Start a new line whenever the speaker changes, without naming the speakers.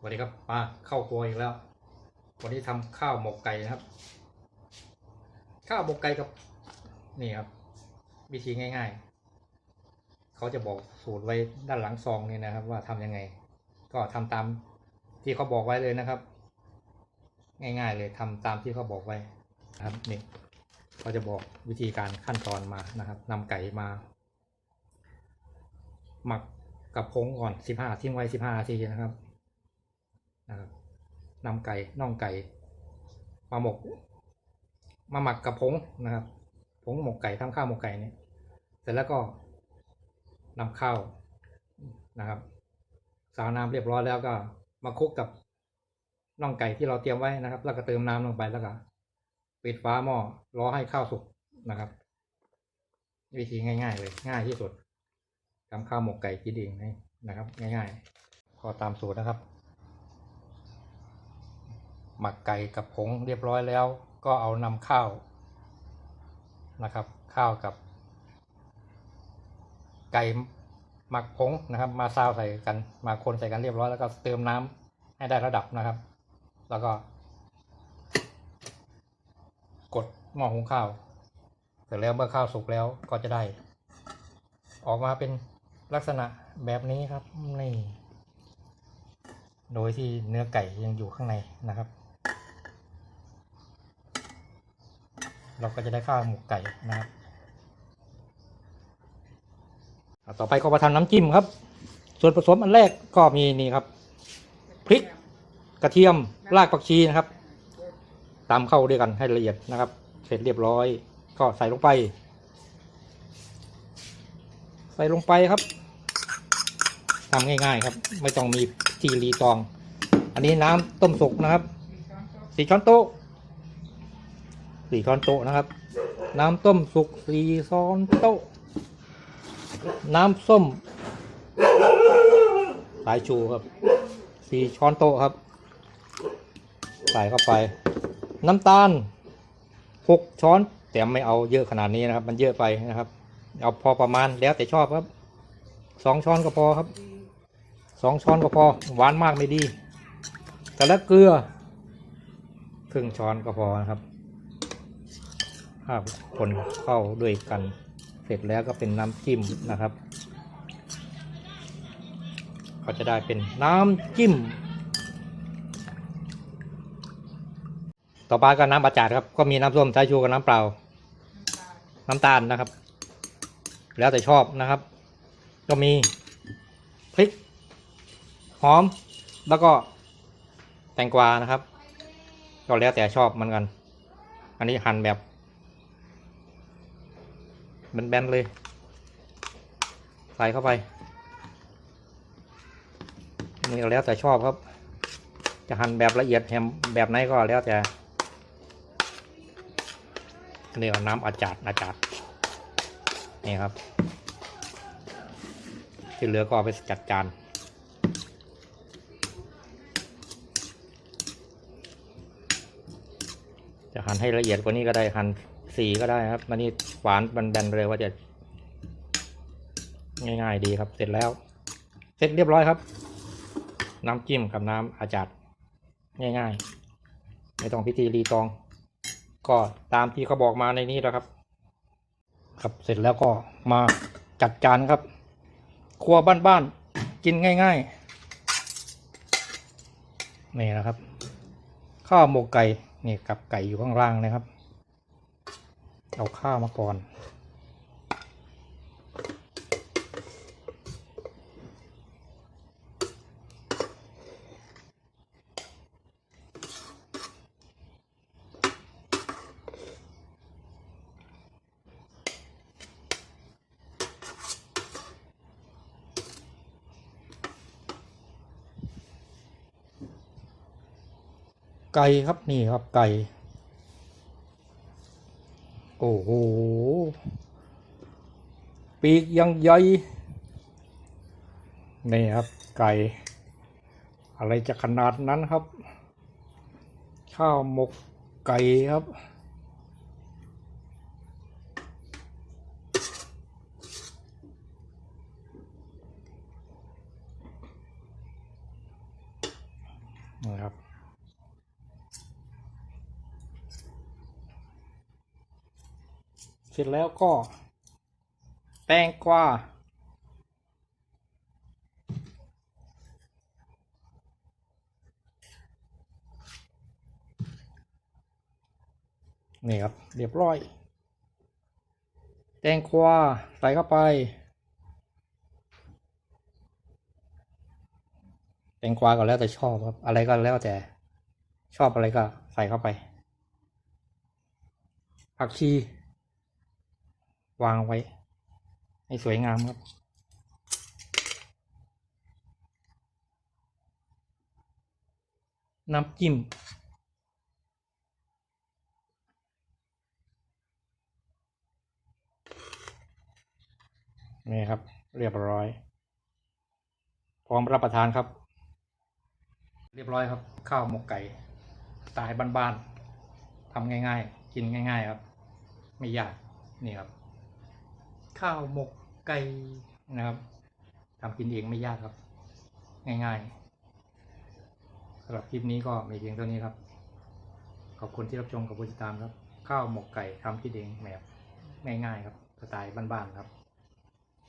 สวัสดีครับมาเข้าครัวอีกแล้ว วันนี้ทำข้าวหมกไก่นะครับ ข้าวหมกไก่กับนี่ครับ วิธีง่ายๆ เขาจะบอกสูตรไว้ด้านหลังซองนี่นะครับ ว่าทำยังไง ก็ทำตามที่เขาบอกไว้เลยนะครับ ง่ายๆเลยทำตามที่เขาบอกไว้นะครับนี่เขาจะบอกวิธีการขั้นตอนมานะครับนำไก่มา หมักกับผงก่อนสิบห้าทิ้งไว้สิบห้านาทีนะครับ นะครับนำไก่น่องไก่มาหมก มาหมักกับผงนะครับ ผงหมกไก่ทำข้าวหมกไก่เนี่ยเสร็จแล้วก็นำข้าวนะครับสาวน้ำเรียบร้อยแล้วก็มาคลุกกับน่องไก่ที่เราเตรียมไว้นะครับ แล้วก็เติมน้ำลงไปแล้วก็ปิดฝาหม้อรอให้ข้าวสุกนะครับ วิธีง่าย ๆ เลย ง่ายที่สุดทำข้าวหมกไก่กินเองนะครับ ง่ายๆก็ตามสูตรนะครับ หมักไก่กับผงเรียบร้อยแล้ว ก็เอานำข้าวนะครับ ข้าวกับ ไก่หมักผงนะครับ มาซาวใส่กันมาคนใส่กันเรียบร้อยแล้วก็เติมน้ำให้ได้ระดับนะครับ แล้วก็ กดหม้อหุงข้าวเสร็จแล้วเมื่อข้าวสุกแล้วก็จะได้ ออกมาเป็นลักษณะแบบนี้ครับนี่โดยที่เนื้อไก่ยังอยู่ข้างในนะครับ เราก็จะได้ข้าวหมกไก่นะครับต่อไปก็มาทำน้ำจิ้มครับ ส่วนผสมอันแรกก็มีนี่ครับพริกกระเทียมรากผักชีนะครับตามเข้าด้วยกันให้ละเอียดนะครับ เสร็จเรียบร้อย ก็ใส่ลงไป ใส่ลงไปครับทำง่าย ๆ ครับ ไม่ต้องมีจีรีตอง อันนี้น้ำต้มสุกนะครับสี่ช้อนโต๊ะ สี่ช้อนโต๊ะนะครับ น้ำต้มสุกสี่ช้อนโต๊ะ น้ำส้มสายชูครับสี่ช้อนโต๊ะครับ ใส่เข้าไป น้ำตาลหกช้อนแต่ไม่เอาเยอะขนาดนี้นะครับ มันเยอะไปนะครับ เอาพอประมาณแล้วแต่ชอบครับสองช้อนก็พอครับสองช้อนก็พอหวานมากไม่ดีแต่ละเกลือครึ่งช้อนก็พอนะครับ ห้าคนเข้าด้วยกัน เสร็จแล้วก็เป็นน้ำจิ้มนะครับ ก็จะได้เป็นน้ำจิ้ม ต่อไปก็น้ำบาจาดครับ ก็มีน้ำส้มสายชูกับน้ำเปล่า น้ำตาลนะครับ แล้วแต่ชอบนะครับ ก็มีพริกหอม แล้วก็แตงกวานะครับ ก็แล้วแต่ชอบเหมือนกัน อันนี้หั่นแบบ แบนๆเลย ใส่เข้าไป นี่ก็แล้วแต่ชอบครับ จะหั่นแบบละเอียดแฮมแบบไหนก็แล้วแต่นี่เอาน้ำอาจาดอาจาดนี่ครับ ที่เหลือก็เอาไปจัดจานจะหั่นให้ละเอียดกว่านี้ก็ได้หั่น สีก็ได้ครับ มันนี่หวานแบนๆเลยว่าจะง่ายๆดีครับ เสร็จแล้ว เสร็จเรียบร้อยครับ น้ำจิ้มกับน้ำอาจาดง่ายๆ ไม่ต้องพิธีรีตอง ก็ตามที่เขาบอกมาในนี้แล้วครับ ครับเสร็จแล้วก็มาจัดจานครับ ครัวบ้านๆกินง่าย ๆ นี่นะครับ ข้าวหมกไก่นี่กับไก่อยู่ข้างล่างนะครับ เอาข้าวมาก่อน ไก่ครับนี่ครับไก่ โอ้โห ปีกยังใหญ่ นี่ครับ ไก่ อะไรจะขนาดนั้นครับ ข้าวหมกไก่ครับ นะครับ เส ร็จแล้วก็ แตงกวานี่ครับ เรียบร้อย แตงกวาใส่เข้าไป แตงกวาก็แล้วแต่ชอบครับ อะไรก็แล้วแต่ ชอบอะไรก็ใส่เข้าไป ผักชี วางไว้ ให้สวยงามครับน้ำจิ้ม นี่ครับ เรียบร้อย พร้อมรับประทานครับ เรียบร้อยครับ ข้าวหมกไก่สไตล์บ้านๆทำง่ายๆ กินง่าย ๆ ครับ ไม่ยาก นี่ครับ ข้าวหมกไก่นะครับทำกินเองไม่ยากครับ ง่ายๆสำหรับคลิปนี้ก็มีเพียงเท่านี้ครับ ขอบคุณที่รับชมกับผู้ติดตามครับ ข้าวหมกไก่ทำกินเองแบบง่ายๆครับสไตล์บ้านๆครับ